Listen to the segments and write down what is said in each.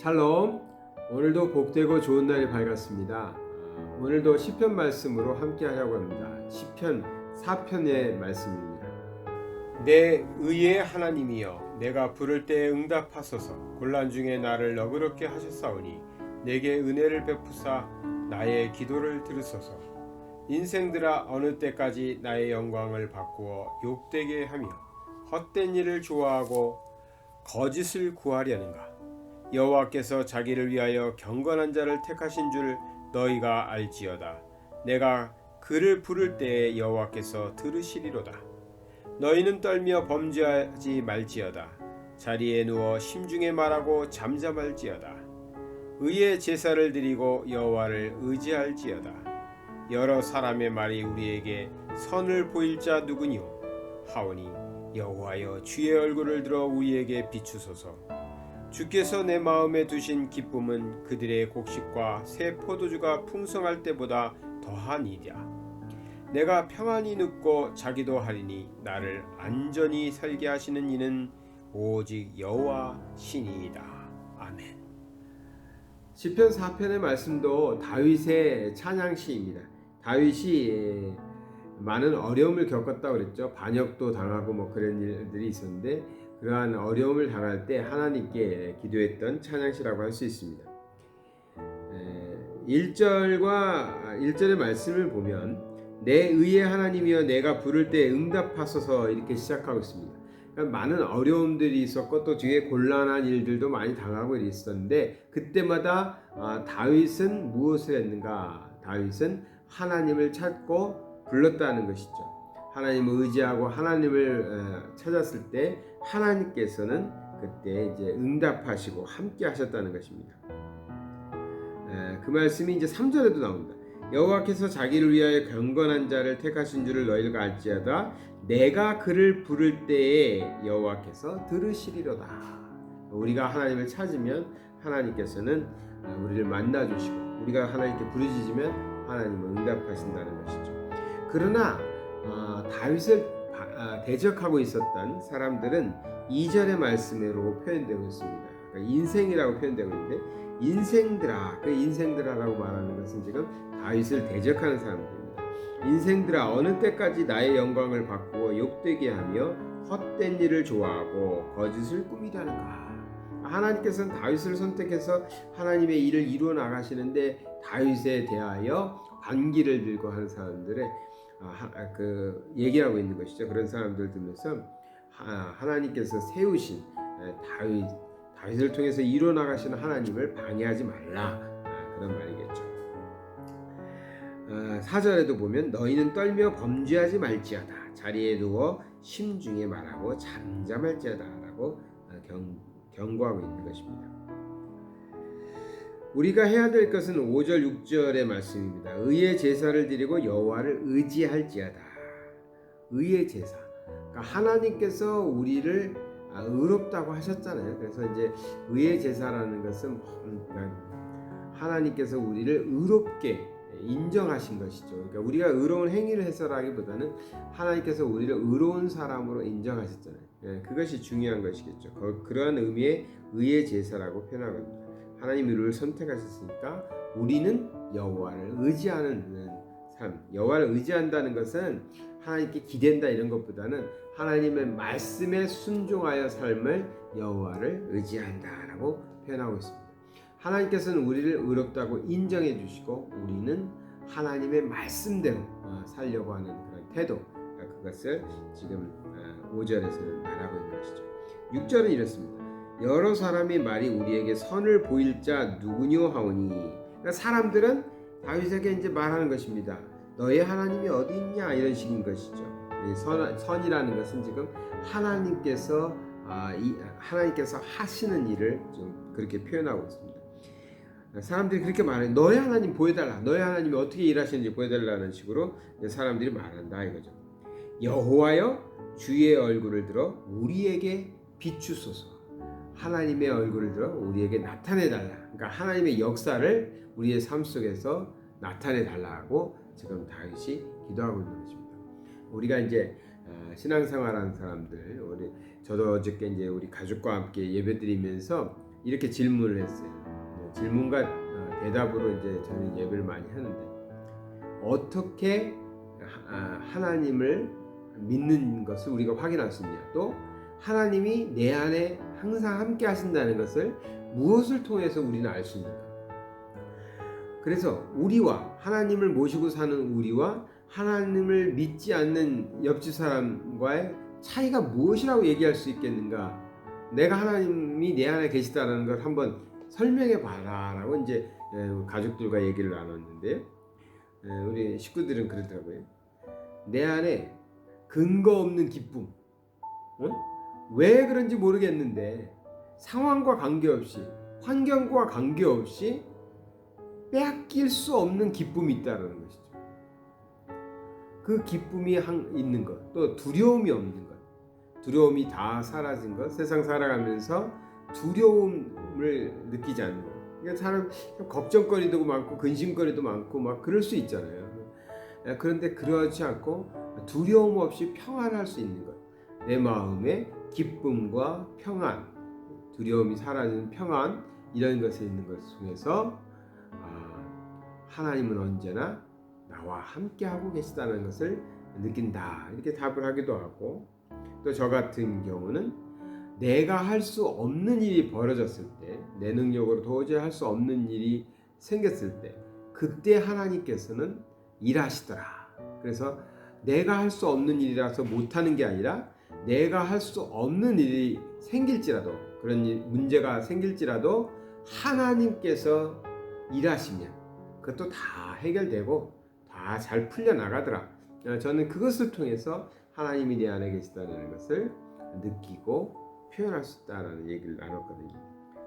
샬롬. 오늘도 복되고 좋은 날이 밝았습니다. 오늘도 시편 말씀으로 함께 하려고 합니다. 시편 4편의 말씀입니다. 내 의의 하나님이여 내가 부를 때 응답하소서 곤란 중에 나를 너그럽게 하셨사오니 내게 은혜를 베푸사 나의 기도를 들으소서 인생들아 어느 때까지 나의 영광을 바꾸어 욕되게 하며 헛된 일을 좋아하고 거짓을 구하려는가 여호와께서 자기를 위하여 경건한 자를 택하신 줄 너희가 알지어다. 내가 그를 부를 때에 여호와께서 들으시리로다. 너희는 떨며 범죄하지 말지어다. 자리에 누워 심중에 말하고 잠잠할지어다. 의의 제사를 드리고 여호와를 의지할지어다. 여러 사람의 말이 우리에게 선을 보일 자 누구니요? 하오니 여호와여 주의 얼굴을 들어 우리에게 비추소서 주께서 내 마음에 두신 기쁨은 그들의 곡식과 새 포도주가 풍성할 때보다 더하니라 내가 평안히 눕고 자기도 하리니 나를 안전히 살게 하시는 이는 오직 여호와 신이이다. 아멘. 시편 4편의 말씀도 다윗의 찬양시입니다. 다윗이 많은 어려움을 겪었다고 그랬죠. 반역도 당하고 뭐 그런 일들이 있었는데 그러한 어려움을 당할 때 하나님께 기도했던 찬양시라고 할 수 있습니다. 1절과 1절의 말씀을 보면 내 의의 하나님이여 내가 부를 때 응답하소서 이렇게 시작하고 있습니다. 그러니까 많은 어려움들이 있었고 또 뒤에 곤란한 일들도 많이 당하고 있었는데 그때마다 아, 다윗은 무엇을 했는가? 다윗은 하나님을 찾고 불렀다는 것이죠. 하나님을 의지하고 하나님을 찾았을 때 하나님께서는 그때 이제 응답하시고 함께 하셨다는 것입니다. 그 말씀이 이제 3절에도 나옵니다. 여호와께서 자기를 위하여 경건한 자를 택하신 줄을 너희가 알지어다 내가 그를 부를 때에 여호와께서 들으시리로다 우리가 하나님을 찾으면 하나님께서는 우리를 만나 주시고 우리가 하나님께 부르짖으면 하나님은 응답하신다는 것이죠 그러나 어, 다윗을 아, 대적하고 있었던 사람들은 2절의 말씀으로 표현되고 있습니다 그러니까 인생이라고 표현되고 있는데 인생들아 그 인생들아라고 말하는 것은 지금 다윗을 대적하는 사람들입니다. 인생들아 어느 때까지 나의 영광을 바꾸어 욕되게 하며 헛된 일을 좋아하고 거짓을 꾸미려는가? 하나님께서는 다윗을 선택해서 하나님의 일을 이루어 나가시는데 다윗에 대하여 반기를 들고 하는 사람들의 그 얘기하고 있는 것이죠. 그런 사람들 들면서 하나님께서 세우신 다윗 다윗을 통해서 이루어 나가시는 하나님을 방해하지 말라 그런 말이겠죠. 4절에도 어, 보면 너희는 떨며 범죄하지 말지어다 자리에 누워 심중에 말하고 잠잠할지어다 라고 어, 경, 경고하고 있는 것입니다 우리가 해야 될 것은 5절 6절의 말씀입니다 의의 제사를 드리고 여호와를 의지할지어다 의의 제사 그러니까 하나님께서 우리를 아, 의롭다고 하셨잖아요 그래서 이제 의의 제사라는 것은 하나님께서 우리를 의롭게 인정하신 것이죠. 그러니까 우리가 의로운 행위를 해서라기보다는 하나님께서 우리를 의로운 사람으로 인정하셨잖아요. 예, 그것이 중요한 것이겠죠. 그러한 의미의 의의 제사라고 표현하거든요. 하나님이 우리를 선택하셨으니까 우리는 여호와를 의지하는 삶. 여호와를 의지한다는 것은 하나님께 기댄다 이런 것보다는 하나님의 말씀에 순종하여 삶을 여호와를 의지한다라고 표현하고 있습니다. 하나님께서는 우리를 의롭다고 인정해 주시고 우리는 하나님의 말씀대로 어, 살려고 하는 그런 태도 그러니까 그것을 지금 5절에서는 어, 말하고 있는 것이죠. 6절은 이렇습니다. 여러 사람이 말이 우리에게 선을 보일 자 누구뇨 하오니 그러니까 사람들은 다윗에게 이제 말하는 것입니다. 너의 하나님이 어디 있냐 이런 식인 것이죠. 선, 선이라는 것은 지금 하나님께서 아, 이, 하나님께서 하시는 일을 좀 그렇게 표현하고 있습니다. 사람들이 그렇게 말해 너의 하나님 보여달라 너의 하나님이 어떻게 일하시는지 보여달라는 식으로 사람들이 말한다 이거죠 여호와여 주의 얼굴을 들어 우리에게 비추소서 하나님의 얼굴을 들어 우리에게 나타내 달라 그러니까 하나님의 역사를 우리의 삶 속에서 나타내 달라고 지금 다윗이 기도하고 있는 것입니다 우리가 이제 어, 신앙생활하는 사람들 우리 저도 어저께 이제 우리 가족과 함께 예배드리면서 이렇게 질문을 했어요. 네, 질문과 어, 대답으로 이제 저는 예배를 많이 하는데 어떻게 하- 아, 하나님을 믿는 것을 우리가 확인할 수 있냐? 또 하나님이 내 안에 항상 함께 하신다는 것을 무엇을 통해서 우리는 알 수 있는가? 그래서 우리와 하나님을 모시고 사는 우리와 하나님을 믿지 않는 옆집 사람과의 차이가 무엇이라고 얘기할 수 있겠는가? 내가 하나님이 내 안에 계시다는 걸 한번 설명해 봐라라고 이제 에, 가족들과 얘기를 나눴는데 에, 우리 식구들은 그러더라고요. 내 안에 근거 없는 기쁨, 응? 왜 그런지 모르겠는데 상황과 관계없이 환경과 관계없이 빼앗길 수 없는 기쁨이 있다는 것이죠. 그 기쁨이 한- 있는 것, 또 두려움이 없는 것, 두려움이 다 사라진 것, 세상 살아가면서 두려움을 느끼지 않는 것. 그러니까 사람 걱정거리도 많고 근심거리도 많고 막 그럴 수 있잖아요. 그런데 그러지 않고 두려움 없이 평안할 수 있는 것. 내 마음에 기쁨과 평안, 두려움이 사라지는 평안 이런 것에 있는 것 속에서 아, 하나님은 언제나 나와 함께 하고 계시다는 것을 느낀다. 이렇게 답을 하기도 하고 또 저 같은 경우는 내가 할 수 없는 일이 벌어졌을 때 내 능력으로 도저히 할 수 없는 일이 생겼을 때 그때 하나님께서는 일하시더라. 그래서 내가 할 수 없는 일이라서 못하는 게 아니라 내가 할 수 없는 일이 생길지라도 그런 일, 문제가 생길지라도 하나님께서 일하시면 그것도 다 해결되고 다 잘 풀려 나가더라. 어, 저는 그것을 통해서 하나님이 내 안에 계시다는 것을 느끼고 표현할 수 있다라는 얘기를 나눴거든요.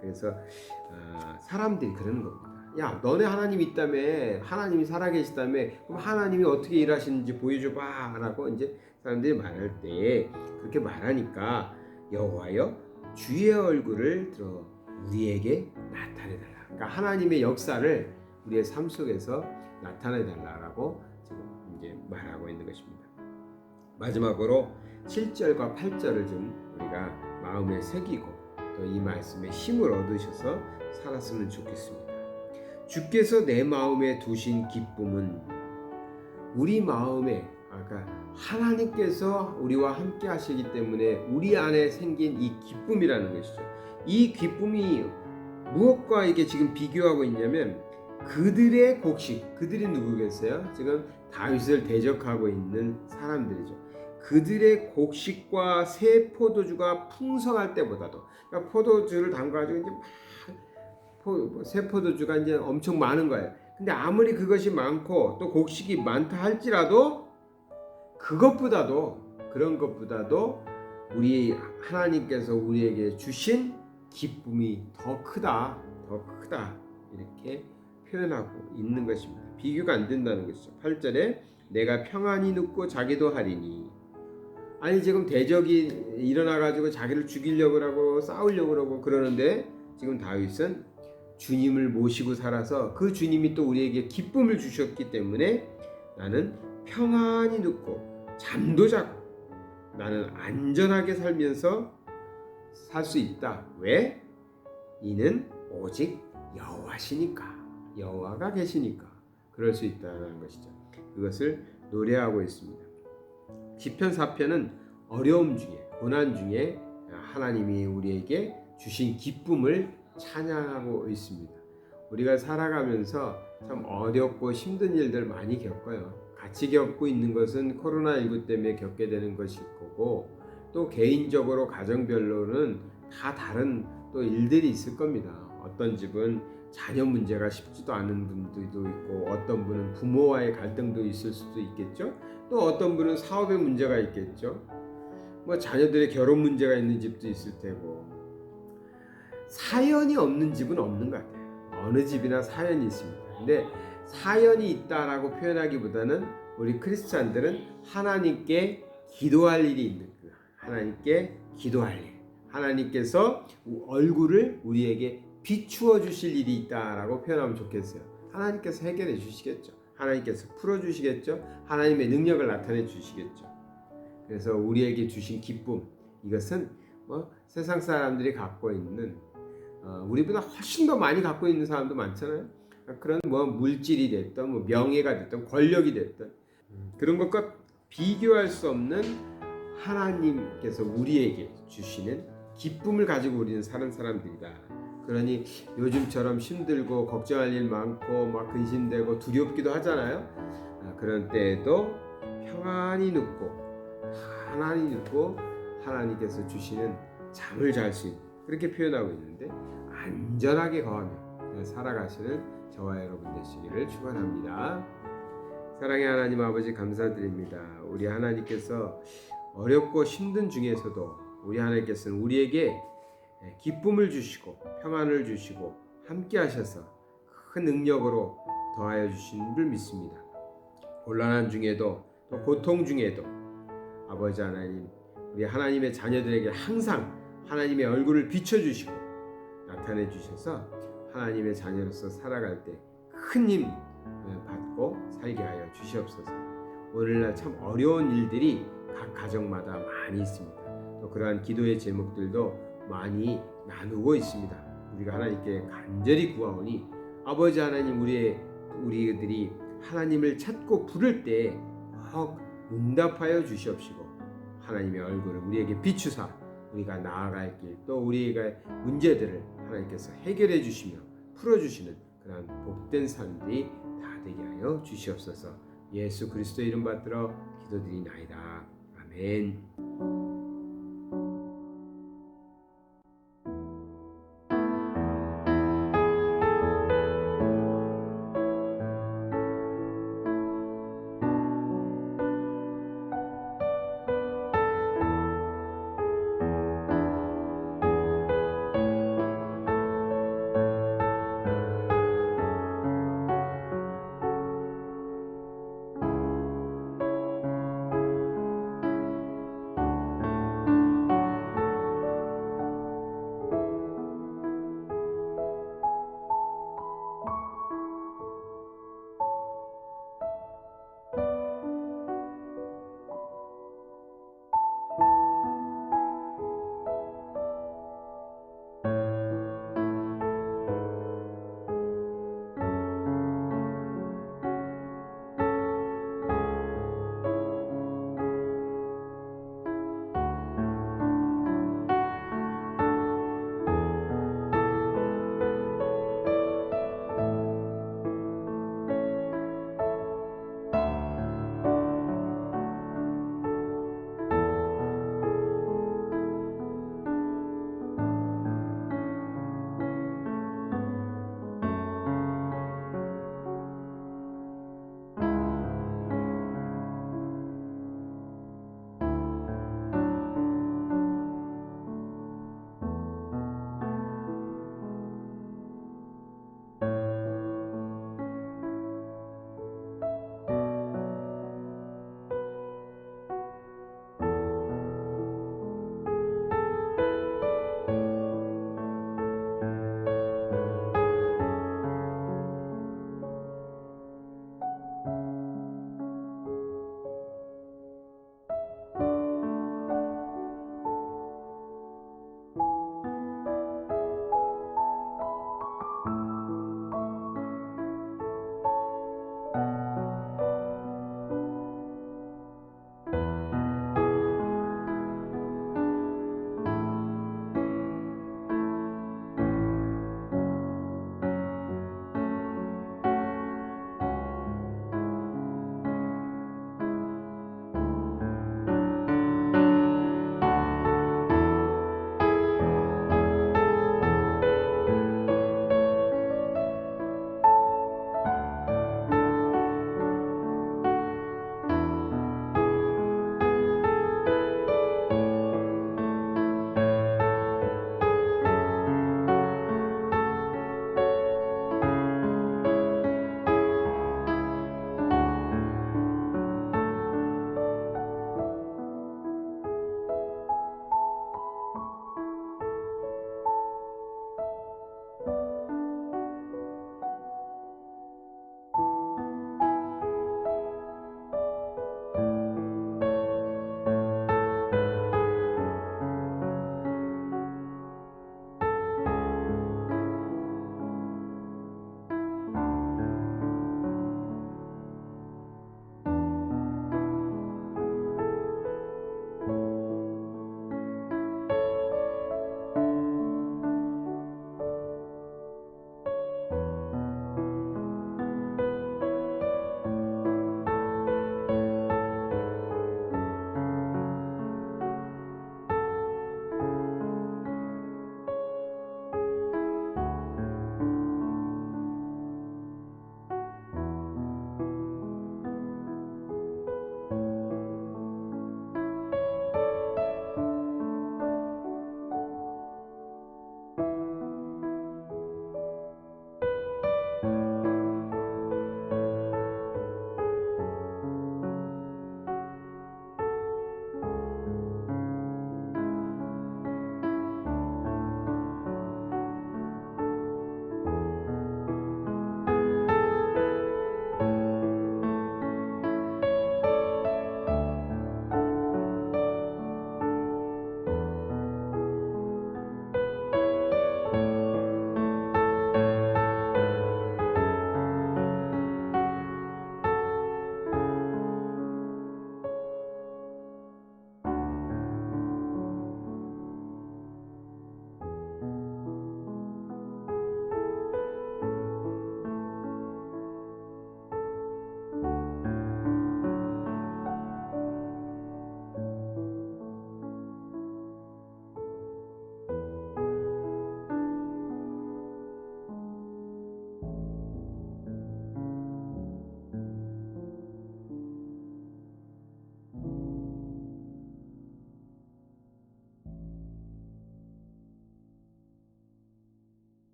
그래서 어, 사람들이 그러는 겁니다. 야, 너네 하나님 있다며 하나님이 살아계시다며 그럼 하나님이 어떻게 일하시는지 보여줘봐라고 이제 사람들이 말할 때 그렇게 말하니까 여호와여 주의 얼굴을 들어 우리에게 나타내달라. 그러니까 하나님의 역사를 우리의 삶 속에서 나타내달라라고 지금 이제 말하고 있는 것입니다. 마지막으로 7절과 8절을 좀 우리가 마음에 새기고 또 이 말씀에 힘을 얻으셔서 살았으면 좋겠습니다. 주께서 내 마음에 두신 기쁨은 우리 마음에 아까 하나님께서 우리와 함께 하시기 때문에 우리 안에 생긴 이 기쁨이라는 것이죠. 이 기쁨이 무엇과 이게 지금 비교하고 있냐면 그들의 곡식, 그들이 누구겠어요? 지금 다윗을 대적하고 있는 사람들이죠. 그들의 곡식과 새 포도주가 풍성할 때보다도 그러니까 포도주를 담가지고 이제 막 포, 새 포도주가 이제 엄청 많은 거예요. 근데 아무리 그것이 많고 또 곡식이 많다 할지라도 그것보다도 그런 것보다도 우리 하나님께서 우리에게 주신 기쁨이 더 크다, 더 크다 이렇게 표현하고 있는 것입니다. 비교가 안 된다는 것이죠. 8절에 내가 평안히 눕고 자기도 하리니 아니 지금 대적이 일어나 가지고 자기를 죽이려고 하고 싸우려고 하고 그러는데 지금 다윗은 주님을 모시고 살아서 그 주님이 또 우리에게 기쁨을 주셨기 때문에 나는 평안히 눕고 잠도 자고 나는 안전하게 살면서 살 수 있다. 왜? 이는 오직 여호와시니까 여호와가 계시니까 그럴 수 있다는 것이죠. 그것을 노래하고 있습니다. 시편 4편은 어려움 중에 고난 중에 하나님이 우리에게 주신 기쁨을 찬양하고 있습니다. 우리가 살아가면서 참 어렵고 힘든 일들 많이 겪어요. 같이 겪고 있는 것은 코로나19 때문에 겪게 되는 것일 거고 또 개인적으로 가정별로는 다 다른 또 일들이 있을 겁니다. 어떤 집은 자녀 문제가 쉽지도 않은 분들도 있고 어떤 분은 부모와의 갈등도 있을 수도 있겠죠. 또 어떤 분은 사업의 문제가 있겠죠. 뭐 자녀들의 결혼 문제가 있는 집도 있을 테고 사연이 없는 집은 없는 것 같아요. 어느 집이나 사연이 있습니다. 근데 사연이 있다라고 표현하기보다는 우리 크리스찬들은 하나님께 기도할 일이 있는 거예요. 하나님께 기도할 일. 하나님께서 얼굴을 우리에게 비추어 주실 일이 있다라고 표현하면 좋겠어요. 하나님께서 해결해 주시겠죠. 하나님께서 풀어 주시겠죠. 하나님의 능력을 나타내 주시겠죠. 그래서 우리에게 주신 기쁨 이것은 뭐 세상 사람들이 갖고 있는 어, 우리보다 훨씬 더 많이 갖고 있는 사람도 많잖아요. 그런 뭐 물질이 됐든 뭐 명예가 됐든 권력이 음, 그런 것과 비교할 수 없는 하나님께서 우리에게 주시는 기쁨을 가지고 우리는 사는 사람들이다. 그러니 요즘처럼 힘들고 걱정할 일 많고 막 근심되고 두렵기도 하잖아요. 아, 그런 때에도 평안히 눕고 편안히 눕고 하나님께서 주시는 잠을 잘 수 있는 그렇게 표현하고 있는데 안전하게 거하며 살아가시는 저와 여러분 되시기를 축원합니다. 사랑의 하나님 아버지 감사드립니다. 우리 하나님께서 어렵고 힘든 중에서도 우리 하나님께서는 우리에게 기쁨을 주시고 평안을 주시고 함께 하셔서 큰 능력으로 더하여 주신 줄 믿습니다. 곤란한 중에도 또 고통 중에도 아버지 하나님 우리 하나님의 자녀들에게 항상 하나님의 얼굴을 비춰 주시고 나타내 주셔서 하나님의 자녀로서 살아갈 때 큰 힘 받고 살게 하여 주시옵소서. 오늘날 참 어려운 일들이 각 가정마다 많이 있습니다. 또 그러한 기도의 제목들도 많이 나누고 있습니다. 우리가 하나님께 간절히 구하오니 아버지 하나님 우리의 우리들이 하나님을 찾고 부를 때 꼭 응답하여 주시옵시고 하나님의 얼굴을 우리에게 비추사 우리가 나아갈 길 또 우리의 문제들을 하나님께서 해결해 주시며 풀어 주시는 그런 복된 삶들이 다 되게 하여 주시옵소서. 예수 그리스도 이름 받들어 기도드리나이다. 아멘.